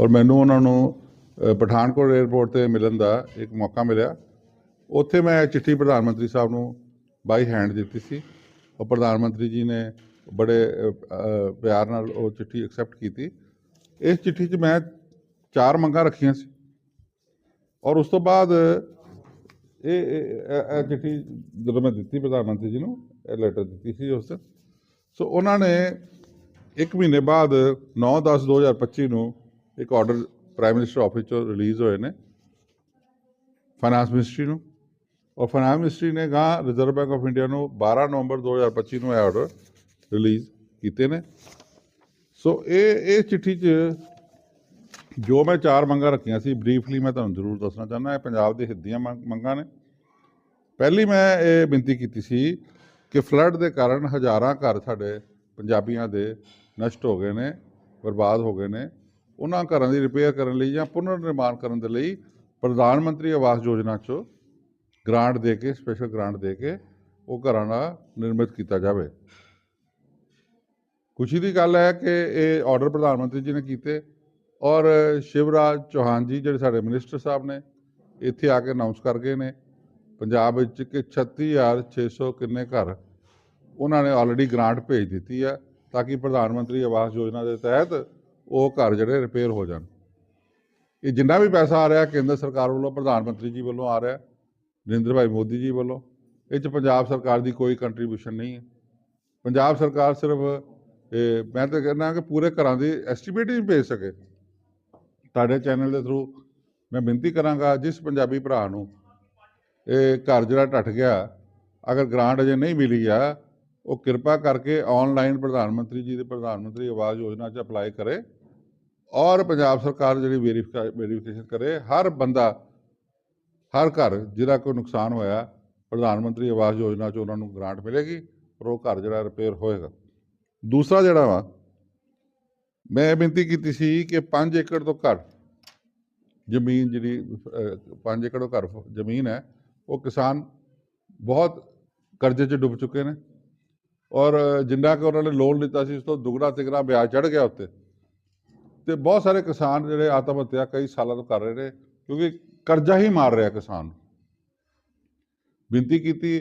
ਔਰ ਮੈਨੂੰ ਉਹਨਾਂ ਨੂੰ ਪਠਾਨਕੋਟ 에ਅਰਪੋਰਟ ਤੇ ਮਿਲਣ ਦਾ ਇੱਕ ਮੌਕਾ ਮਿਲਿਆ। ਉੱਥੇ ਮੈਂ ਚਿੱਠੀ ਪ੍ਰਧਾਨ ਮੰਤਰੀ ਸਾਹਿਬ ਨੂੰ ਬਾਈ ਹੈਂਡ ਦਿੱਤੀ ਸੀ। ਔਰ ਪ੍ਰਧਾਨ ਮੰਤਰੀ ਜੀ ਨੇ ਬੜੇ ਪਿਆਰ ਨਾਲ ਉਹ ਚਿੱਠੀ ਐਕਸੈਪਟ ਕੀਤੀ। ਇਸ ਚਿੱਠੀ 'ਚ ਮੈਂ ਚਾਰ ਮੰਗਾਂ ਰੱਖੀਆਂ ਸੀ। ਔਰ ਉਸ ਤੋਂ ਬਾਅਦ ਇਹ, ਇਹ- ਇਹ ਚਿੱਠੀ ਜਦੋਂ ਮੈਂ ਦਿੱਤੀ ਪ੍ਰਧਾਨ ਮੰਤਰੀ ਜੀ ਨੂੰ, ਇਹ ਲੈਟਰ ਦਿੱਤੀ ਸੀ ਉਸ ਦਿਨ ਸੋ ਉਹਨਾਂ ਨੇ ਇੱਕ ਮਹੀਨੇ ਬਾਅਦ 9/10/2025 ਨੂੰ ਇੱਕ ਆਰਡਰ ਪ੍ਰਾਈਮ ਮਿਨਿਸਟਰ ਆਫਿਸ ਤੋਂ ਰਿਲੀਜ਼ ਹੋਏ ਨੇ। ਫਾਈਨਾਂਸ ਮਿਨਿਸਟਰੀ ਨੂੰ। ਔਰ ਫਾਈਨਾਂਸ ਮਿਨਿਸਟਰੀ ਨੇ ਗਾਂ ਰਿਜ਼ਰਵ ਬੈਂਕ ਆਫ ਇੰਡੀਆ ਨੂੰ 12 ਨਵੰਬਰ 2025 ਨੂੰ ਇਹ ਆਰਡਰ ਰਿਲੀਜ਼ ਕੀਤੇ ਨੇ। ਸੋ ਇਹ ਇਹ ਚਿੱਠੀ 'ਚ ਜੋ ਮੈਂ ਚਾਰ ਮੰਗਾਂ ਰੱਖੀਆਂ ਸੀ ਬਰੀਫਲੀ ਮੈਂ ਤੁਹਾਨੂੰ ਜ਼ਰੂਰ ਦੱਸਣਾ ਚਾਹੁੰਦਾ, ਇਹ ਪੰਜਾਬ ਦੇ ਹਿੱਤ ਦੀਆਂ ਮੰਗ- ਮੰਗਾਂ ਨੇ। ਪਹਿਲੀ ਮੈਂ ਇਹ ਬੇਨਤੀ ਕੀਤੀ ਸੀ ਕਿ ਫਲੱਡ ਦੇ ਕਾਰਨ ਹਜ਼ਾਰਾਂ ਘਰ ਸਾਡੇ ਪੰਜਾਬੀਆਂ ਦੇ ਨਸ਼ਟ ਹੋ ਗਏ ਨੇ, ਬਰਬਾਦ ਹੋ ਗਏ ਨੇ। ਉਹਨਾਂ ਘਰਾਂ ਦੀ ਰਿਪੇਅਰ ਕਰਨ ਲਈ ਜਾਂ ਪੁਨਰ ਨਿਰਮਾਣ ਕਰਨ ਦੇ ਲਈ ਪ੍ਰਧਾਨ ਮੰਤਰੀ ਆਵਾਸ ਯੋਜਨਾ 'ਚੋਂ ਗ੍ਰਾਂਟ ਦੇ ਕੇ ਸਪੈਸ਼ਲ ਗ੍ਰਾਂਟ ਦੇ ਕੇ ਉਹ ਘਰਾਂ ਦਾ ਨਿਰਮਿਤ ਕੀਤਾ ਜਾਵੇ। ਖੁਸ਼ੀ ਦੀ ਗੱਲ ਹੈ ਕਿ ਇਹ ਆਰਡਰ ਪ੍ਰਧਾਨ ਮੰਤਰੀ ਜੀ ਨੇ ਕੀਤੇ ਔਰ ਸ਼ਿਵਰਾਜ ਚੌਹਾਨ ਜੀ ਜਿਹੜੇ ਸਾਡੇ ਮਿਨਿਸਟਰ ਸਾਹਿਬ ਨੇ, ਇੱਥੇ ਆ ਕੇ ਅਨਾਉਂਸ ਕਰ ਗਏ ਨੇ। ਪੰਜਾਬ ਵਿੱਚ ਕਿ 36600 ਕਿੰਨੇ ਘਰ ਉਹਨਾਂ ਨੇ ਆਲਰੇਡੀ ਗ੍ਰਾਂਟ ਭੇਜ ਦਿੱਤੀ ਹੈ ਤਾਂ ਕਿ ਪ੍ਰਧਾਨ ਮੰਤਰੀ ਆਵਾਸ ਯੋਜਨਾ ਦੇ ਤਹਿਤ ਉਹ ਘਰ ਜਿਹੜੇ ਰਿਪੇਅਰ ਹੋ ਜਾਣ। ਇਹ ਜਿੰਨਾ ਵੀ ਪੈਸਾ ਆ ਰਿਹਾ, ਕੇਂਦਰ ਸਰਕਾਰ ਵੱਲੋਂ, ਪ੍ਰਧਾਨ ਮੰਤਰੀ ਜੀ ਵੱਲੋਂ ਆ ਰਿਹਾ, ਨਰਿੰਦਰ ਭਾਈ ਮੋਦੀ ਜੀ ਵੱਲੋਂ, ਇਹ 'ਚ ਪੰਜਾਬ ਸਰਕਾਰ ਦੀ ਕੋਈ ਕੰਟਰੀਬਿਊਸ਼ਨ ਨਹੀਂ ਹੈ। ਪੰਜਾਬ ਸਰਕਾਰ ਸਿਰਫ, ਇਹ ਮੈਂ ਤਾਂ ਕਹਿੰਦਾ ਕਿ ਪੂਰੇ ਘਰਾਂ ਦੀ ਐਸਟੀਮੇਟ ਹੀ ਭੇਜ ਸਕੇ। ਤੁਹਾਡੇ ਚੈਨਲ ਦੇ ਥਰੂ ਮੈਂ ਬੇਨਤੀ ਕਰਾਂਗਾ, ਜਿਸ ਪੰਜਾਬੀ ਭਰਾ ਨੂੰ ਇਹ ਘਰ ਜਿਹੜਾ ਟੱਟ ਗਿਆ, ਅਗਰ ਗ੍ਰਾਂਟ ਅਜੇ ਨਹੀਂ ਮਿਲੀ ਆ, ਉਹ ਕਿਰਪਾ ਕਰਕੇ ਆਨਲਾਈਨ ਪ੍ਰਧਾਨ ਮੰਤਰੀ ਜੀ ਦੇ ਪ੍ਰਧਾਨ ਮੰਤਰੀ ਆਵਾਸ ਯੋਜਨਾ 'ਚ ਅਪਲਾਈ ਕਰੇ। ਔਰ ਪੰਜਾਬ ਸਰਕਾਰ ਜਿਹੜੀ ਵੈਰੀਫਿਕੇਸ਼ਨ ਕਰੇ, ਹਰ ਬੰਦਾ, ਹਰ ਘਰ ਜਿਹਦਾ ਕੋਈ ਨੁਕਸਾਨ ਹੋਇਆ, ਪ੍ਰਧਾਨ ਮੰਤਰੀ ਆਵਾਸ ਯੋਜਨਾ 'ਚ ਉਹਨਾਂ ਨੂੰ ਗ੍ਰਾਂਟ ਮਿਲੇਗੀ ਔਰ ਉਹ ਘਰ ਜਿਹੜਾ ਰਿਪੇਅਰ ਹੋਏਗਾ। ਦੂਸਰਾ ਜਿਹੜਾ ਵਾ, ਮੈਂ ਇਹ ਬੇਨਤੀ ਕੀਤੀ ਸੀ ਕਿ 5 ਏਕੜ ਤੋਂ ਘੱਟ ਜ਼ਮੀਨ ਜਿਹੜੀ 5 ਏਕੜ ਤੋਂ ਘਰ ਜ਼ਮੀਨ ਹੈ, ਉਹ ਕਿਸਾਨ ਬਹੁਤ ਕਰਜ਼ੇ 'ਚ ਡੁੱਬ ਚੁੱਕੇ ਨੇ ਔਰ ਜਿੰਨਾ ਕਿ ਉਹਨਾਂ ਨੇ ਲੋਨ ਲਿੱਤਾ ਸੀ, ਉਸ ਤੋਂ ਦੁੱਗਣਾ ਤਿਗਣਾ ਵਿਆਜ ਚੜ ਗਿਆ ਉੱਤੇ। ਤੇ ਬਹੁਤ ਸਾਰੇ ਕਿਸਾਨ ਜਿਹੜੇ ਆਤਮ ਹੱਤਿਆ ਕਈ ਸਾਲਾਂ ਤੋਂ ਕਰ ਰਹੇ ਨੇ, ਕਿਉਂਕਿ ਕਰਜ਼ਾ ਹੀ ਮਾਰ ਰਿਹਾ ਕਿਸਾਨ ਬੇਨਤੀ ਕੀਤੀ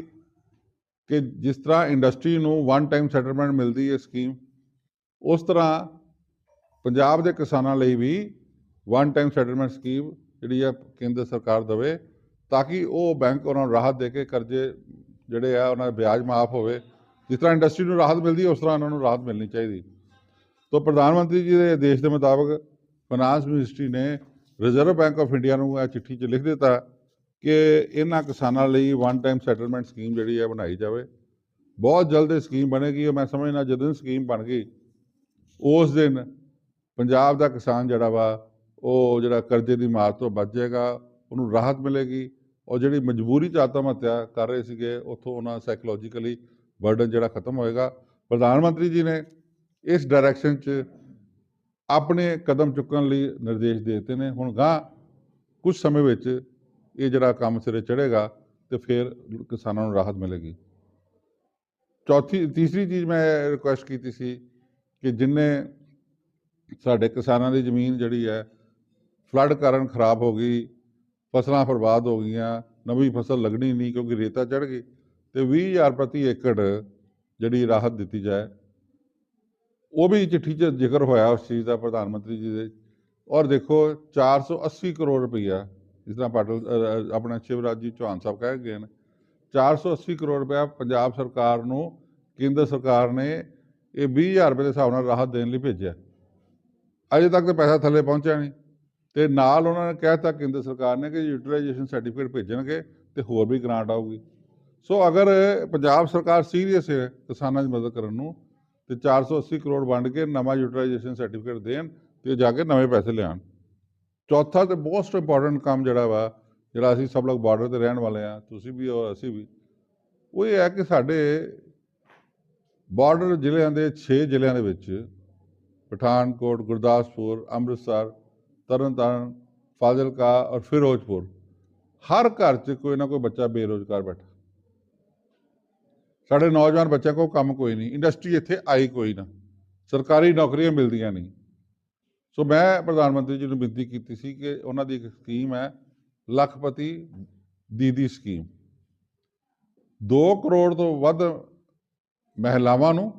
ਕਿ ਜਿਸ ਤਰ੍ਹਾਂ ਇੰਡਸਟਰੀ ਨੂੰ ਵਨ ਟਾਈਮ ਸੈਟਲਮੈਂਟ ਮਿਲਦੀ ਹੈ ਸਕੀਮ ਉਸ ਤਰ੍ਹਾਂ ਪੰਜਾਬ ਦੇ ਕਿਸਾਨਾਂ ਲਈ ਵੀ ਵਨ ਟਾਈਮ ਸੈਟਲਮੈਂਟ ਸਕੀਮ ਜਿਹੜੀ ਆ ਕੇਂਦਰ ਸਰਕਾਰ ਦੇਵੇ, ਤਾਂ ਕਿ ਉਹ ਬੈਂਕ ਉਹਨਾਂ ਨੂੰ ਰਾਹਤ ਦੇ ਕੇ ਕਰਜ਼ੇ ਜਿਹੜੇ ਆ ਉਹਨਾਂ ਦਾ ਵਿਆਜ ਮਾਫ ਹੋਵੇ। ਜਿਸ ਤਰ੍ਹਾਂ ਇੰਡਸਟਰੀ ਨੂੰ ਰਾਹਤ ਮਿਲਦੀ ਹੈ, ਉਸ ਤਰ੍ਹਾਂ ਉਹਨਾਂ ਨੂੰ ਰਾਹਤ ਮਿਲਣੀ ਚਾਹੀਦੀ। ਤੋਂ ਪ੍ਰਧਾਨ ਮੰਤਰੀ ਜੀ ਦੇ ਆਦੇਸ਼ ਦੇ ਮੁਤਾਬਕ ਫਾਈਨਾਂਸ ਮਿਨਿਸਟਰੀ ਨੇ ਰਿਜ਼ਰਵ ਬੈਂਕ ਆਫ ਇੰਡੀਆ ਨੂੰ ਇਹ ਚਿੱਠੀ 'ਚ ਲਿਖ ਦਿੱਤਾ ਕਿ ਇਹਨਾਂ ਕਿਸਾਨਾਂ ਲਈ ਵਨ ਟਾਈਮ ਸੈਟਲਮੈਂਟ ਸਕੀਮ ਜਿਹੜੀ ਹੈ ਬਣਾਈ ਜਾਵੇ। ਬਹੁਤ ਜਲਦ ਇਹ ਸਕੀਮ ਬਣੇਗੀ ਔਰ ਮੈਂ ਸਮਝਣਾ ਜਦੋਂ ਸਕੀਮ ਬਣ ਗਈ, ਉਸ ਦਿਨ ਪੰਜਾਬ ਦਾ ਕਿਸਾਨ ਜਿਹੜਾ ਵਾ, ਉਹ ਜਿਹੜਾ ਕਰਜ਼ੇ ਦੀ ਮਾਰ ਤੋਂ ਬਚ ਜਾਏਗਾ, ਉਹਨੂੰ ਰਾਹਤ ਮਿਲੇਗੀ ਔਰ ਜਿਹੜੀ ਮਜਬੂਰੀ 'ਚ ਆਤਮ ਹੱਤਿਆ ਕਰ ਰਹੇ ਸੀਗੇ, ਉੱਥੋਂ ਉਹਨਾਂ ਸਾਈਕੋਲੋਜੀਕਲੀ ਬਰਡਨ ਜਿਹੜਾ ਖਤਮ ਹੋਏਗਾ। ਪ੍ਰਧਾਨ ਮੰਤਰੀ ਜੀ ਨੇ ਇਸ ਡਾਇਰੈਕਸ਼ਨ 'ਚ ਆਪਣੇ ਕਦਮ ਚੁੱਕਣ ਲਈ ਨਿਰਦੇਸ਼ ਦੇ ਦਿੱਤੇ ਨੇ। ਹੁਣ ਗਾਂ ਕੁਝ ਸਮੇਂ ਵਿੱਚ ਇਹ ਜਿਹੜਾ ਕੰਮ ਸਿਰੇ ਚੜ੍ਹੇਗਾ ਤੇ ਫਿਰ ਕਿਸਾਨਾਂ ਨੂੰ ਰਾਹਤ ਮਿਲੇਗੀ। ਚੌਥੀ, ਤੀਸਰੀ ਚੀਜ਼ ਮੈਂ ਰਿਕੁਐਸਟ ਕੀਤੀ ਸੀ ਕਿ ਜਿੰਨੇ ਸਾਡੇ ਕਿਸਾਨਾਂ ਦੀ ਜ਼ਮੀਨ ਜਿਹੜੀ ਹੈ ਫਲੱਡ ਕਾਰਨ ਖਰਾਬ ਹੋ ਗਈ, ਫਸਲਾਂ ਬਰਬਾਦ ਹੋ ਗਈਆਂ, ਨਵੀਂ ਫਸਲ ਲੱਗਣੀ ਨਹੀਂ ਕਿਉਂਕਿ ਰੇਤਾ ਚੜ ਗਈ, ਤੇ 20000 ਪ੍ਰਤੀ ਏਕੜ ਜਿਹੜੀ ਰਾਹਤ ਦਿੱਤੀ ਜਾਏ ਉਹ ਵੀ ਚਿੱਠੀ 'ਚ ਜ਼ਿਕਰ ਹੋਇਆ ਉਸ ਚੀਜ਼ ਦਾ ਪ੍ਰਧਾਨ ਮੰਤਰੀ ਜੀ ਦੇ। ਔਰ ਦੇਖੋ 480 ਕਰੋੜ ਰੁਪਈਆ, ਜਿਸ ਤਰ੍ਹਾਂ ਪਾਟਲ ਆਪਣਾ ਸ਼ਿਵਰਾਜ ਜੀ ਚੌਹਾਨ ਸਾਹਿਬ ਕਹਿ ਗਏ ਨੇ 480 ਕਰੋੜ ਰੁਪਇਆ ਪੰਜਾਬ ਸਰਕਾਰ ਨੂੰ, ਕੇਂਦਰ ਸਰਕਾਰ ਨੇ ਇਹ 20000 ਰੁਪਏ ਦੇ ਹਿਸਾਬ ਨਾਲ ਰਾਹਤ ਦੇਣ ਲਈ ਭੇਜਿਆ। ਅਜੇ ਤੱਕ ਤਾਂ ਪੈਸਾ ਥੱਲੇ ਪਹੁੰਚਿਆ ਨਹੀਂ। ਤੇ ਨਾਲ ਉਹਨਾਂ ਨੇ ਕਹਿਤਾ ਕੇਂਦਰ ਸਰਕਾਰ ਨੇ ਕਿ ਯੂਟਿਲਾਈਜੇਸ਼ਨ ਸਰਟੀਫਿਕੇਟ ਭੇਜਣਗੇ ਤੇ ਹੋਰ ਵੀ ਗ੍ਰਾਂਟ ਆਊਗੀ। ਸੋ ਅਗਰ ਪੰਜਾਬ ਸਰਕਾਰ ਸੀਰੀਅਸ ਹੈ ਕਿਸਾਨਾਂ ਦੀ ਮਦਦ ਕਰਨ ਨੂੰ ਤੇ 480 ਕਰੋੜ ਵੰਡ ਕੇ ਨਵਾਂ ਯੂਟਿਲਾਈਜੇਸ਼ਨ ਸਰਟੀਫਿਕੇਟ ਦੇਣ ਤੇ ਜਾ ਕੇ ਨਵੇਂ ਪੈਸੇ ਲਿਆਉਣ। ਚੌਥਾ ਤੇ ਮੋਸਟ ਇੰਪੋਰਟੈਂਟ ਕੰਮ ਜਿਹੜਾ ਵਾ, ਜਿਹੜਾ ਅਸੀਂ ਸਭ ਲੋਕ ਬਾਰਡਰ ਤੇ ਰਹਿਣ ਵਾਲੇ ਆ ਤੁਸੀਂ ਵੀ ਔਰ ਅਸੀਂ ਵੀ, ਉਹ ਇਹ ਹੈ ਕਿ ਸਾਡੇ ਬਾਰਡਰ ਜ਼ਿਲ੍ਹਿਆਂ ਦੇ 6 ਜ਼ਿਲ੍ਹਿਆਂ ਦੇ ਵਿੱਚ ਪਠਾਨਕੋਟ, ਗੁਰਦਾਸਪੁਰ, ਅੰਮ੍ਰਿਤਸਰ, ਤਰਨਤਾਰਨ, ਫਾਜ਼ਿਲਕਾ ਔਰ ਫਿਰੋਜ਼ਪੁਰ ਹਰ ਘਰ 'ਚ ਕੋਈ ਨਾ ਕੋਈ ਬੱਚਾ ਬੇਰੋਜ਼ਗਾਰ ਬੈਠਾ। ਸਾਡੇ ਨੌਜਵਾਨ ਬੱਚਿਆਂ ਕੋਲ ਕੰਮ ਕੋਈ ਨਹੀਂ ਇੰਡਸਟਰੀ ਇੱਥੇ ਆਈ ਕੋਈ ਨਾ, ਸਰਕਾਰੀ ਨੌਕਰੀਆਂ ਮਿਲਦੀਆਂ ਨਹੀਂ। ਸੋ ਮੈਂ ਪ੍ਰਧਾਨ ਮੰਤਰੀ ਜੀ ਨੂੰ ਬੇਨਤੀ ਕੀਤੀ ਸੀ ਕਿ ਉਹਨਾਂ ਦੀ ਇੱਕ ਸਕੀਮ ਹੈ, ਲੱਖਪਤੀ ਦੀਦੀ ਸਕੀਮ 2 ਕਰੋੜ ਤੋਂ ਵੱਧ ਮਹਿਲਾਵਾਂ ਨੂੰ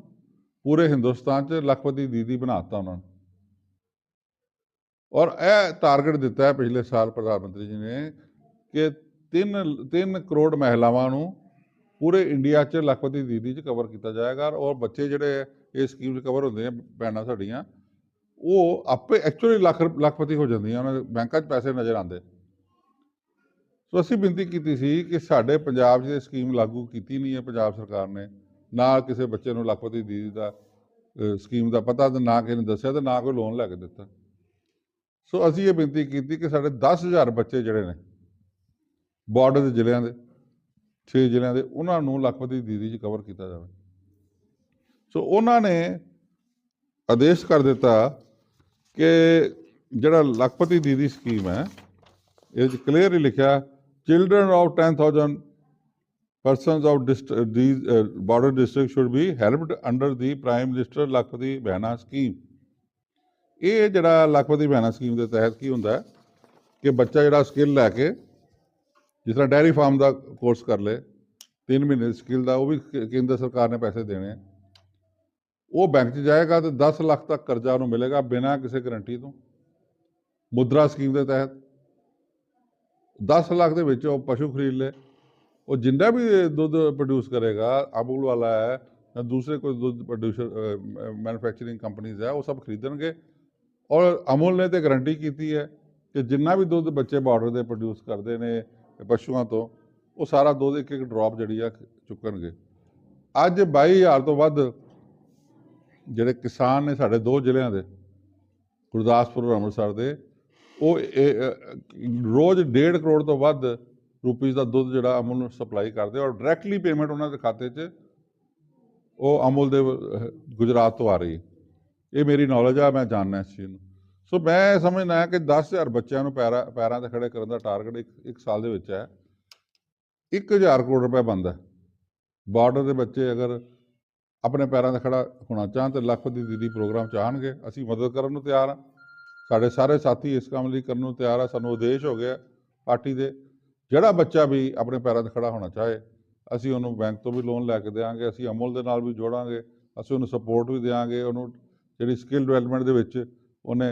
ਪੂਰੇ ਹਿੰਦੁਸਤਾਨ 'ਚ ਲੱਖਪਤੀ ਦੀਦੀ ਬਣਾਤਾ ਉਹਨਾਂ ਨੇ। ਔਰ ਇਹ ਟਾਰਗੇਟ ਦਿੱਤਾ ਹੈ ਪਿਛਲੇ ਸਾਲ ਪ੍ਰਧਾਨ ਮੰਤਰੀ ਜੀ ਨੇ ਕਿ 3 3 ਕਰੋੜ ਮਹਿਲਾਵਾਂ ਨੂੰ ਪੂਰੇ ਇੰਡੀਆ 'ਚ ਲੱਖਪਤੀ ਦੀਦੀ 'ਚ ਕਵਰ ਕੀਤਾ ਜਾਏਗਾ ਔਰ ਬੱਚੇ ਜਿਹੜੇ ਇਹ ਸਕੀਮ 'ਚ ਕਵਰ ਹੁੰਦੇ ਆ, ਭੈਣਾਂ ਸਾਡੀਆਂ, ਉਹ ਆਪੇ ਐਕਚੁਅਲੀ ਲੱਖ ਲੱਖਪਤੀ ਹੋ ਜਾਂਦੀਆਂ, ਉਹਨਾਂ ਦੇ ਬੈਂਕਾਂ 'ਚ ਪੈਸੇ ਨਜ਼ਰ ਆਉਂਦੇ। ਸੋ ਅਸੀਂ ਬੇਨਤੀ ਕੀਤੀ ਸੀ ਕਿ ਸਾਡੇ ਪੰਜਾਬ 'ਚ ਇਹ ਸਕੀਮ ਲਾਗੂ ਕੀਤੀ ਨਹੀਂ ਹੈ, ਪੰਜਾਬ ਸਰਕਾਰ ਨੇ, ਨਾ ਕਿਸੇ ਬੱਚੇ ਨੂੰ ਲੱਖਪਤੀ ਦੀਦੀ ਦਾ ਸਕੀਮ ਦਾ ਪਤਾ ਤੇ ਨਾ ਕਿਸੇ ਨੇ ਦੱਸਿਆ ਤੇ ਨਾ ਕੋਈ ਲੋਨ ਲੈ ਕੇ ਦਿੱਤਾ। ਸੋ ਅਸੀਂ ਇਹ ਬੇਨਤੀ ਕੀਤੀ ਕਿ ਸਾਡੇ 10000 ਬੱਚੇ ਜਿਹੜੇ ਨੇ ਬਾਰਡਰ ਦੇ ਜ਼ਿਲ੍ਹਿਆਂ ਦੇ 6 ਜ਼ਿਲ੍ਹਿਆਂ ਦੇ ਉਹਨਾਂ ਨੂੰ ਲੱਖਪਤੀ ਦੀਦੀ 'ਚ ਕਵਰ ਕੀਤਾ ਜਾਵੇ। ਸੋ ਉਹਨਾਂ ਨੇ ਆਦੇਸ਼ ਕਰ ਦਿੱਤਾ ਕਿ ਜਿਹੜਾ ਲੱਖਪਤੀ ਦੀਦੀ ਸਕੀਮ ਹੈ ਇਹ 'ਚ ਕਲੀਅਰਲੀ ਲਿਖਿਆ children of 10000 persons of dist- uh, these uh, border districts should be helped under the prime Lakhpati Behna scheme ਇਹ ਜਿਹੜਾ ਲੱਖਪਤੀ ਬਹਿਣਾ ਸਕੀਮ ਦੇ ਤਹਿਤ ਕੀ ਹੁੰਦਾ ਕਿ ਬੱਚਾ ਜਿਹੜਾ ਸਕਿੱਲ ਲੈ ਕੇ ਜਿਸ ਤਰ੍ਹਾਂ ਡੈਰੀ ਫਾਰਮ ਦਾ ਕੋਰਸ ਕਰ ਲੇ 3 ਮਹੀਨੇ ਸਕਿੱਲ ਦਾ, ਉਹ ਵੀ ਕੇਂਦਰ ਸਰਕਾਰ ਨੇ ਪੈਸੇ ਦੇਣੇ ਆ। ਉਹ ਬੈਂਕ 'ਚ ਜਾਏਗਾ ਤੇ 10 ਲੱਖ ਤੱਕ ਕਰਜ਼ਾ ਉਹਨੂੰ ਮਿਲੇਗਾ ਬਿਨਾਂ ਕਿਸੇ ਗਰੰਟੀ ਤੋਂ। ਮੁਦਰਾ ਸਕੀਮ ਦੇ ਤਹਿਤ 10 ਲੱਖ ਦੇ ਵਿੱਚ ਉਹ ਪਸ਼ੂ ਖਰੀਦ ਲੇ ਉਹ ਜਿੰਨਾ ਵੀ ਦੁੱਧ ਪ੍ਰੋਡਿਊਸ ਕਰੇਗਾ ਅਮੂਲ ਵਾਲਾ ਹੈ ਜਾਂ ਦੂਸਰੇ ਕੋਈ ਦੁੱਧ ਪ੍ਰੋਡਿਊਸਰ ਮੈਨੂਫੈਕਚਰਿੰਗ ਕੰਪਨੀਆਂ ਹੈ, ਉਹ ਸਭ ਖਰੀਦਣਗੇ। ਔਰ ਅਮੂਲ ਨੇ ਤੇ ਗਾਰੰਟੀ ਕੀਤੀ ਹੈ ਕਿ ਜਿੰਨਾ ਵੀ ਦੁੱਧ ਬੱਚੇ ਬਾਰਡਰ ਦੇ ਪ੍ਰੋਡਿਊਸ ਕਰਦੇ ਨੇ ਪਸ਼ੂਆਂ ਤੋਂ ਉਹ ਸਾਰਾ ਦੁੱਧ ਇੱਕ ਇੱਕ ਡ੍ਰੌਪ ਜਿਹੜੀ ਆ ਚੁੱਕਣਗੇ। ਅੱਜ 22000 ਤੋਂ ਵੱਧ ਜਿਹੜੇ ਕਿਸਾਨ ਨੇ ਸਾਡੇ ਦੋ ਜ਼ਿਲ੍ਹਿਆਂ ਦੇ ਗੁਰਦਾਸਪੁਰ ਔਰ ਅੰਮ੍ਰਿਤਸਰ ਦੇ ਉਹ ਇਹ, ਰੋਜ਼ 1.5 ਕਰੋੜ ਤੋਂ ਵੱਧ ਰੁਪੀਸ ਦਾ ਦੁੱਧ ਜਿਹੜਾ ਅਮੁਲ ਨੂੰ ਸਪਲਾਈ ਕਰਦੇ ਔਰ ਡਾਇਰੈਕਟਲੀ ਪੇਮੈਂਟ ਉਹਨਾਂ ਦੇ ਖਾਤੇ 'ਚ ਉਹ ਅਮੁਲ ਦੇ ਗੁਜਰਾਤ ਤੋਂ ਆ ਰਹੀ ਹੈ। ਇਹ ਮੇਰੀ ਨੌਲੇਜ ਆ ਮੈਂ ਜਾਣਨਾ ਇਸ ਚੀਜ਼ ਨੂੰ। ਸੋ ਮੈਂ ਸਮਝਦਾ ਕਿ 10000 ਬੱਚਿਆਂ ਨੂੰ ਪੈਰਾਂ ਪੈਰਾਂ ਤੇ ਖੜੇ ਕਰਨ ਦਾ ਟਾਰਗੇਟ ਇੱਕ ਇੱਕ ਸਾਲ ਦੇ ਵਿੱਚ ਹੈ। 1000 ਕਰੋੜ ਰੁਪਏ ਬਣਦਾ ਬਾਰਡਰ ਦੇ ਬੱਚੇ ਅਗਰ ਆਪਣੇ ਪੈਰਾਂ ਤੇ ਖੜਾ ਹੋਣਾ ਚਾਹਣ ਤੇ ਲੱਖਪਤੀ ਦੀਦੀ ਪ੍ਰੋਗਰਾਮ ਚ ਆਉਣਗੇ ਅਸੀਂ ਮਦਦ ਕਰਨ ਨੂੰ ਤਿਆਰ ਹਾਂ। ਸਾਡੇ ਸਾਰੇ ਸਾਥੀ ਇਸ ਕੰਮ ਲਈ ਕਰਨ ਨੂੰ ਤਿਆਰ ਆ, ਸਾਨੂੰ ਉਦੇਸ਼ ਹੋ ਗਿਆ ਪਾਰਟੀ ਦੇ। ਜਿਹੜਾ ਬੱਚਾ ਵੀ ਆਪਣੇ ਪੈਰਾਂ ਤੇ ਖੜਾ ਹੋਣਾ ਚਾਹੇ, ਅਸੀਂ ਉਹਨੂੰ ਬੈਂਕ ਤੋਂ ਵੀ ਲੋਨ ਲੈ ਕੇ ਦੇਵਾਂਗੇ ਅਸੀਂ ਅਮਲ ਦੇ ਨਾਲ ਵੀ ਜੋੜਾਂਗੇ, ਅਸੀਂ ਉਹਨੂੰ ਸਪੋਰਟ ਵੀ ਦੇਵਾਂਗੇ ਉਹਨੂੰ ਜਿਹੜੀ ਸਕਿੱਲ ਡਿਵੈਲਪਮੈਂਟ ਦੇ ਵਿੱਚ ਉਹਨੇ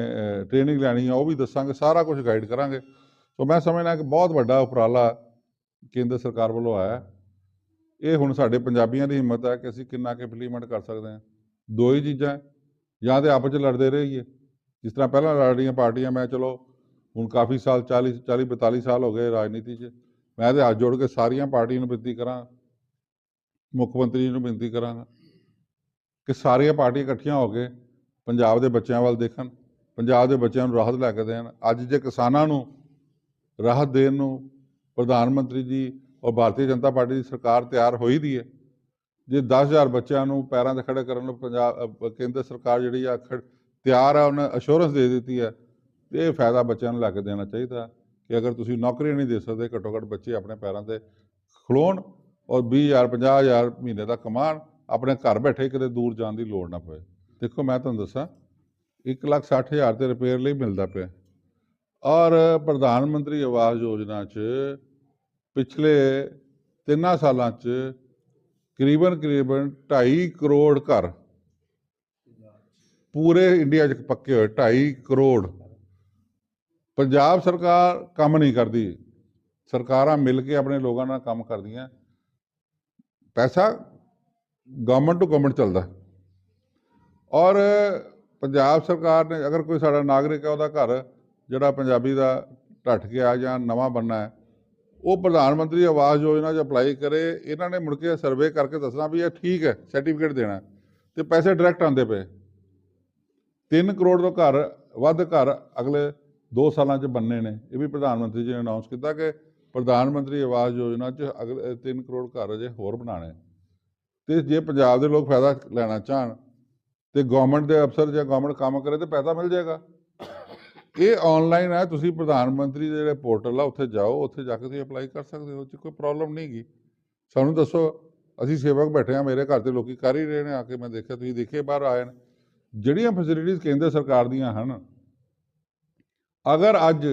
ਟ੍ਰੇਨਿੰਗ ਲੈਣੀ ਆ, ਉਹ ਵੀ ਦੱਸਾਂਗੇ, ਸਾਰਾ ਕੁਝ ਗਾਈਡ ਕਰਾਂਗੇ। ਸੋ ਮੈਂ ਸਮਝਦਾ ਕਿ ਬਹੁਤ ਵੱਡਾ ਉਪਰਾਲਾ ਕੇਂਦਰ ਸਰਕਾਰ ਵੱਲੋਂ ਆਇਆ ਇਹ ਹੁਣ ਸਾਡੇ ਪੰਜਾਬੀਆਂ ਦੀ ਹਿੰਮਤ ਹੈ ਕਿ ਅਸੀਂ ਕਿੰਨਾ ਕੁ ਇੰਪਲੀਮੈਂਟ ਕਰ ਸਕਦੇ ਹਾਂ। ਦੋ ਹੀ ਚੀਜ਼ਾਂ ਜਾਂ ਤੇ ਆਪਸ ਚ ਲੜਦੇ ਰਹੀਏ। ਜਿਸ ਤਰ੍ਹਾਂ ਪਹਿਲਾਂ ਲੜ ਰਹੀਆਂ ਪਾਰਟੀਆਂ, ਮੈਂ ਚਲੋ ਹੁਣ ਕਾਫੀ ਸਾਲ 40 40 42 ਸਾਲ ਹੋ ਗਏ ਰਾਜਨੀਤੀ 'ਚ। ਮੈਂ ਤੇ ਹੱਥ ਜੋੜ ਕੇ ਸਾਰੀਆਂ ਪਾਰਟੀਆਂ ਨੂੰ ਬੇਨਤੀ ਕਰਾਂ, ਮੁੱਖ ਮੰਤਰੀ ਜੀ ਨੂੰ ਬੇਨਤੀ ਕਰਾਂਗਾ ਕਿ ਸਾਰੀਆਂ ਪਾਰਟੀਆਂ ਇਕੱਠੀਆਂ ਹੋ ਕੇ ਪੰਜਾਬ ਦੇ ਬੱਚਿਆਂ ਵੱਲ ਦੇਖਣ, ਪੰਜਾਬ ਦੇ ਬੱਚਿਆਂ ਨੂੰ ਰਾਹਤ ਲੈ ਕੇ ਦੇਣ, ਅੱਜ ਜੇ ਕਿਸਾਨਾਂ ਨੂੰ ਰਾਹਤ ਦੇਣ ਨੂੰ ਪ੍ਰਧਾਨ ਮੰਤਰੀ ਜੀ ਔਰ ਭਾਰਤੀ ਜਨਤਾ ਪਾਰਟੀ ਦੀ ਸਰਕਾਰ ਤਿਆਰ ਹੋਈ ਦੀ ਹੈ, ਜੇ 10000 ਬੱਚਿਆਂ ਨੂੰ ਪੈਰਾਂ ਤੇ ਖੜੇ ਕਰਨ ਨੂੰ ਪੰਜਾਬ ਕੇਂਦਰ ਸਰਕਾਰ ਜਿਹੜੀ ਆ ਖੜ- ਤਿਆਰ ਆ, ਉਹਨੇ ਅਸ਼ੋਰੈਂਸ ਦੇ ਦਿੱਤੀ ਹੈ, ਤੇ ਇਹ ਫਾਇਦਾ ਬੱਚਿਆਂ ਨੂੰ ਲੈ ਕੇ ਦੇਣਾ ਚਾਹੀਦਾ ਕਿ ਅਗਰ ਤੁਸੀਂ ਨੌਕਰੀ ਨਹੀਂ ਦੇ ਸਕਦੇ ਘੱਟੋ ਘੱਟ ਬੱਚੇ ਆਪਣੇ ਪੈਰਾਂ ਤੇ ਖਲੋਣ ਔਰ 20000 50000 ਮਹੀਨੇ ਦਾ ਕਮਾਣ, ਆਪਣੇ ਘਰ ਬੈਠੇ ਕਿਤੇ ਦੂਰ ਜਾਣ ਦੀ ਲੋੜ ਨਾ ਪਵੇ। ਦੇਖੋ ਮੈਂ ਤੁਹਾਨੂੰ ਦੱਸਾਂ 160000 ਤੇ ਰਿਪੇਅਰ ਲਈ ਮਿਲਦਾ ਪਿਆ। ਔਰ ਪ੍ਰਧਾਨ ਮੰਤਰੀ ਆਵਾਸ ਯੋਜਨਾ 'ਚ ਪਿਛਲੇ ਤਿੰਨਾਂ ਸਾਲਾਂ 'ਚ ਕਰੀਬਨ ਕਰੀਬਨ 2.5 ਕਰੋੜ ਘਰ ਪੂਰੇ ਇੰਡੀਆ 'ਚ ਪੱਕੇ ਹੋਏ 2.5 ਕਰੋੜ। ਪੰਜਾਬ ਸਰਕਾਰ ਕੰਮ ਨਹੀਂ ਕਰਦੀ। ਸਰਕਾਰਾਂ ਮਿਲ ਕੇ ਆਪਣੇ ਲੋਕਾਂ ਨਾਲ ਕੰਮ ਕਰਦੀਆਂ। ਪੈਸਾ ਗਵਰਨਮੈਂਟ ਟੂ ਗਵਰਨਮੈਂਟ ਚੱਲਦਾ। ਔਰ ਪੰਜਾਬ ਸਰਕਾਰ ਨੇ, ਅਗਰ ਕੋਈ ਸਾਡਾ ਨਾਗਰਿਕ ਹੈ ਉਹਦਾ ਘਰ, ਜਿਹੜਾ ਪੰਜਾਬੀ ਦਾ ਢੱਠ ਗਿਆ ਜਾਂ ਨਵਾਂ ਬਣਨਾ ਹੈ, ਉਹ ਪ੍ਰਧਾਨ ਮੰਤਰੀ ਆਵਾਸ ਯੋਜਨਾ 'ਚ ਅਪਲਾਈ ਕਰੇ, ਇਹਨਾਂ ਨੇ ਮੁੜ ਕੇ ਸਰਵੇ ਕਰਕੇ ਦੱਸਣਾ ਵੀ ਇਹ ਠੀਕ ਹੈ ਸਰਟੀਫਿਕੇਟ ਦੇਣਾ ਤੇ ਪੈਸੇ ਡਾਇਰੈਕਟ ਆਉਂਦੇ ਪਏ। 3 ਕਰੋੜ ਤੋਂ ਘਰ, ਵੱਧ ਘਰ ਅਗਲੇ 2 ਸਾਲਾਂ 'ਚ ਬੰਨੇ ਨੇ। ਇਹ ਵੀ ਪ੍ਰਧਾਨ ਮੰਤਰੀ ਜੀ ਨੇ ਅਨਾਉਂਸ ਕੀਤਾ ਕਿ ਪ੍ਰਧਾਨ ਮੰਤਰੀ ਆਵਾਸ ਯੋਜਨਾ 'ਚ ਅਗਲੇ 3 ਕਰੋੜ ਘਰ ਅਜੇ ਹੋਰ ਬਣਾਣੇ ਤੇ ਜੇ ਪੰਜਾਬ ਦੇ ਲੋਕ ਫਾਇਦਾ ਲੈਣਾ ਚਾਹਣ ਤੇ ਗਵਰਨਮੈਂਟ ਦੇ ਅਫਸਰ ਜਾਂ ਗਵਰਨਮੈਂਟ ਕੰਮ ਕਰੇ ਤੇ ਪੈਸਾ ਮਿਲ ਜਾਏਗਾ। ਇਹ ਆਨਲਾਈਨ ਹੈ, ਤੁਸੀਂ ਪ੍ਰਧਾਨ ਮੰਤਰੀ ਦੇ ਜਿਹੜੇ ਪੋਰਟਲ ਆ, ਉੱਥੇ ਜਾਓ, ਉੱਥੇ ਜਾ ਕੇ ਤੁਸੀਂ ਅਪਲਾਈ ਕਰ ਸਕਦੇ ਹੋ, ਉਹ 'ਚ ਕੋਈ ਪ੍ਰੋਬਲਮ ਨਹੀਂ ਗੀ। ਸਾਨੂੰ ਦੱਸੋ, ਅਸੀਂ ਸੇਵਕ ਬੈਠੇ ਆ ਮੇਰੇ ਘਰ ਤੇ ਲੋਕੀ ਕਰ ਹੀ ਰਹੇ ਨੇ, ਆ ਕੇ ਮੈਂ ਦੇਖਿਆ, ਤੁਸੀਂ ਦੇਖੇ ਬਾਹਰ ਆਏ ਨੇ। ਜਿਹੜੀਆਂ ਫੈਸਿਲਿਟੀਆਂ ਕੇਂਦਰ ਸਰਕਾਰ ਦੀਆਂ ਹਨ, ਅਗਰ ਅੱਜ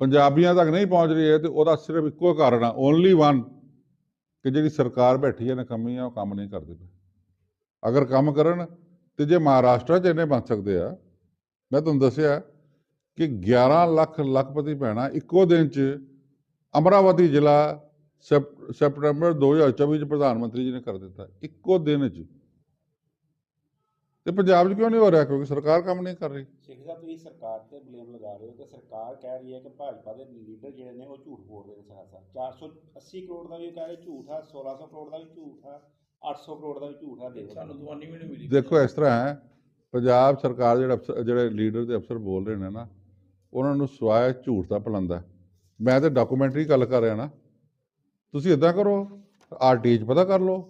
ਪੰਜਾਬੀਆਂ ਤੱਕ ਨਹੀਂ ਪਹੁੰਚ ਰਹੀ ਹੈ, ਤੇ ਉਹਦਾ ਸਿਰਫ ਇੱਕੋ ਕਾਰਨ ਆ ਓਨਲੀ ਵਨ ਕਿ ਜਿਹੜੀ ਸਰਕਾਰ ਬੈਠੀ ਹੈ, ਨਕਮੀ ਆ, ਉਹ ਕੰਮ ਨਹੀਂ ਕਰਦੇ ਪਏ ਅਗਰ ਕੰਮ ਕਰਨ ਤੇ ਜੇ ਮਹਾਰਾਸ਼ਟਰ 'ਚ ਇਹਨੇ ਬਣ ਸਕਦੇ ਆ, ਮੈਂ ਤੁਹਾਨੂੰ ਦੱਸਿਆ ਕਿ 11 ਲੱਖ ਲੱਖਪਤੀ ਭੈਣਾਂ ਇੱਕੋ ਦਿਨ 'ਚ ਅਮਰਾਵਤੀ ਜ਼ਿਲ੍ਹਾ ਸੈਪ- ਸੈਪਟੈਂਬਰ 2024 ਚ ਪ੍ਰਧਾਨ ਮੰਤਰੀ ਜੀ ਨੇ ਕਰ ਦਿੱਤਾ, ਇੱਕੋ ਦਿਨ 'ਚ। ਤੇ ਪੰਜਾਬ 'ਚ ਕਿਉਂ ਨਹੀਂ ਹੋ ਰਿਹਾ? ਕਿਉਂਕਿ ਸਰਕਾਰ ਕੰਮ ਨਹੀਂ ਕਰ ਰਹੀ। ਸਿੱਖ ਸਾਹਿਬ, ਤੁਸੀਂ ਸਰਕਾਰ ਤੇ ਬਲੇਮ ਲਗਾ ਰਹੇ ਹੋ ਕਿ ਸਰਕਾਰ ਕਹਿ ਰਹੀ ਹੈ ਕਿ ਭਾਜਪਾ ਦੇ ਲੀਡਰ ਜਿਹੜੇ ਨੇ ਉਹ ਝੂਠ ਬੋਲ ਰਹੇ ਨੇ ਸਰਾਸਰ। 480 ਕਰੋੜ ਦਾ ਵੀ ਕਹਿ ਰਹੇ, ਝੂਠ ਆ 1600 ਕਰੋੜ ਦਾ ਵੀ ਝੂਠ ਆ। 800 ਕਰੋੜ ਦਾ ਵੀ ਝੂਠ ਆ ਦੇਖੋ ਸਾਨੂੰ ਦਵਾਨੀ ਵੀ ਨਹੀਂ ਮਿਲੀ। ਦੇਖੋ ਇਸ ਤਰ੍ਹਾਂ ਹੈ ਪੰਜਾਬ ਸਰਕਾਰ ਜਿਹੜੇ ਅਫਸਰ ਜਿਹੜੇ ਲੀਡਰ ਦੇ ਅਫਸਰ ਬੋਲ ਰਹੇ ਨੇ ਨਾ ਉਹਨਾਂ ਨੂੰ ਸਵਾਇ ਝੂਠ ਦਾ ਪਲੰਦਾ ਮੈਂ ਤੇ ਡਾਕੂਮੈਂਟਰੀ ਗੱਲ ਕਰ ਰਿਹਾ ਨਾ ਤੁਸੀਂ ਇਦਾਂ ਕਰੋ ਆਰਟੀਏ 'ਚ ਪਤਾ ਕਰ ਲਓ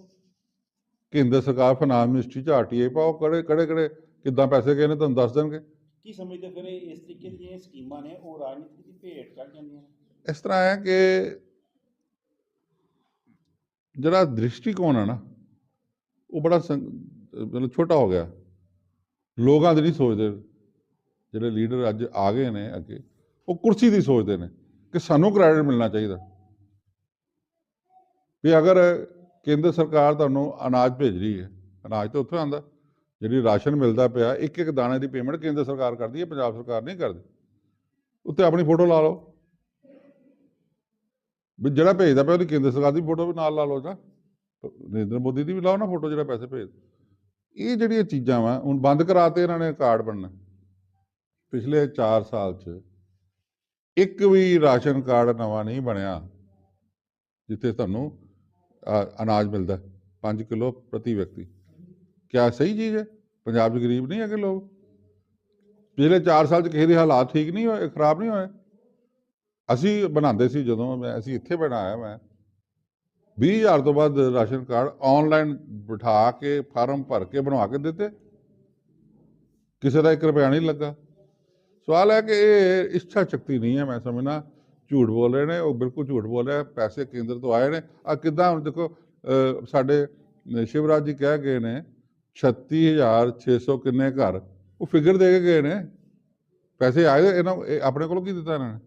ਕੇਂਦਰ ਸਰਕਾਰ ਫਾਈਨਾਂਸ ਮਿਨਿਸਟਰੀ 'ਚ ਆਰਟੀਏ ਪਾਓ ਕਿਹੜੇ ਕਿਹੜੇ ਕਿਹੜੇ ਕਿੱਦਾਂ ਪੈਸੇ ਗਏ ਨੇ ਤੁਹਾਨੂੰ ਦੱਸ ਦੇਣਗੇ। ਕੀ ਸਮਝਦੇ ਫਿਰ ਇਸ ਤਰੀਕੇ ਦੀਆਂ ਜਿਹੜੀਆਂ ਸਕੀਮਾਂ ਨੇ ਉਹ ਰਾਜਨੀਤੀ ਦੀ ਭੇਟ ਚੜ ਜਾਂਦੀਆਂ ਨੇ? ਇਸ ਤਰ੍ਹਾਂ ਹੈ ਕਿ ਜਿਹੜਾ ਦ੍ਰਿਸ਼ਟੀਕੋਣ ਹੈ ਨਾ ਉਹ ਬੜਾ ਸੰਗ- ਮਤਲਬ ਛੋਟਾ ਹੋ ਗਿਆ। ਲੋਕਾਂ ਦੀ ਨਹੀਂ ਸੋਚਦੇ। ਜਿਹੜੇ ਲੀਡਰ ਅੱਜ ਆ ਗਏ ਨੇ ਅੱਗੇ, ਉਹ ਕੁਰਸੀ ਦੀ ਸੋਚਦੇ ਨੇ ਕਿ ਸਾਨੂੰ ਕ੍ਰੈਡਿਟ ਮਿਲਣਾ ਚਾਹੀਦਾ। ਵੀ ਅਗਰ ਕੇਂਦਰ ਸਰਕਾਰ ਤੁਹਾਨੂੰ ਅਨਾਜ ਭੇਜ ਰਹੀ ਹੈ, ਅਨਾਜ ਤਾਂ ਉੱਥੋਂ ਆਉਂਦਾ, ਜਿਹੜੀ ਰਾਸ਼ਨ ਮਿਲਦਾ ਪਿਆ ਇੱਕ ਇੱਕ ਦਾਣੇ ਦੀ ਪੇਮੈਂਟ ਕੇਂਦਰ ਸਰਕਾਰ ਕਰਦੀ ਹੈ, ਪੰਜਾਬ ਸਰਕਾਰ ਨਹੀਂ ਕਰਦੀ। ਉੱਤੇ ਆਪਣੀ ਫੋਟੋ ਲਾ ਲਓ। ਵੀ ਜਿਹੜਾ ਭੇਜਦਾ ਪਿਆ ਉਹਦੀ ਕੇਂਦਰ ਸਰਕਾਰ ਦੀ ਫੋਟੋ ਵੀ ਨਾਲ ਲਾ ਲਓ ਨਾ ਨਰਿੰਦਰ ਮੋਦੀ ਦੀ ਵੀ ਲਾਓ ਨਾ ਫੋਟੋ ਜਿਹੜਾ ਪੈਸੇ ਭੇਜ ਇਹ ਜਿਹੜੀਆਂ ਚੀਜ਼ਾਂ ਵਾ, ਹੁਣ ਬੰਦ ਕਰਾਤੇ ਇਹਨਾਂ ਨੇ ਕਾਰਡ ਬਣਨਾ। ਪਿਛਲੇ 4 ਸਾਲ 'ਚ ਇੱਕ ਵੀ ਰਾਸ਼ਨ ਕਾਰਡ ਨਵਾਂ ਨਹੀਂ ਬਣਿਆ, ਜਿੱਥੇ ਤੁਹਾਨੂੰ ਅਨਾਜ ਮਿਲਦਾ 5 ਕਿਲੋ ਪ੍ਰਤੀ ਵਿਅਕਤੀ। ਕਿਆ ਸਹੀ ਚੀਜ਼ ਹੈ? ਪੰਜਾਬ 'ਚ ਗਰੀਬ ਨਹੀਂ ਹੈਗੇ ਲੋਕ। ਪਿਛਲੇ 4 ਸਾਲ 'ਚ ਕਿਸੇ ਦੇ ਹਾਲਾਤ ਠੀਕ ਨਹੀਂ ਹੋਏ, ਖਰਾਬ ਨਹੀਂ ਹੋਏ। ਅਸੀਂ ਬਣਾਉਂਦੇ ਸੀ ਜਦੋਂ ਮੈਂ, ਅਸੀਂ ਇੱਥੇ ਬਣਾਇਆ ਮੈਂ 20000 ਤੋਂ ਬਾਅਦ ਰਾਸ਼ਨ ਕਾਰਡ ਆਨਲਾਈਨ ਬਿਠਾ ਕੇ ਫਾਰਮ ਭਰ ਕੇ ਬਣਵਾ ਕੇ ਦਿੱਤੇ ਕਿਸੇ ਦਾ 1 ਰੁਪਿਆ ਨਹੀਂ ਲੱਗਾ ਸਵਾਲ ਹੈ ਕਿ ਇਹ ਇੱਛਾ ਸ਼ਕਤੀ ਨਹੀਂ ਹੈ ਮੈਂ ਸਮਝਣਾ ਝੂਠ ਬੋਲ ਰਹੇ ਨੇ ਉਹ ਬਿਲਕੁਲ ਝੂਠ ਬੋਲ ਰਿਹਾ ਪੈਸੇ ਕੇਂਦਰ ਤੋਂ ਆਏ ਨੇ ਆ ਕਿੱਦਾਂ ਹੁਣ ਦੇਖੋ ਅਹ, ਸਾਡੇ ਸ਼ਿਵਰਾਜ ਜੀ ਕਹਿ ਗਏ ਨੇ 36600 ਕਿੰਨੇ ਘਰ ਉਹ ਫਿਗਰ ਦੇ ਕੇ ਗਏ ਨੇ ਪੈਸੇ ਆਏ ਇਹਨਾਂ ਇਹ ਆਪਣੇ ਕੋਲ ਕੀ ਦਿੱਤਾ ਇਹਨਾਂ ਨੇ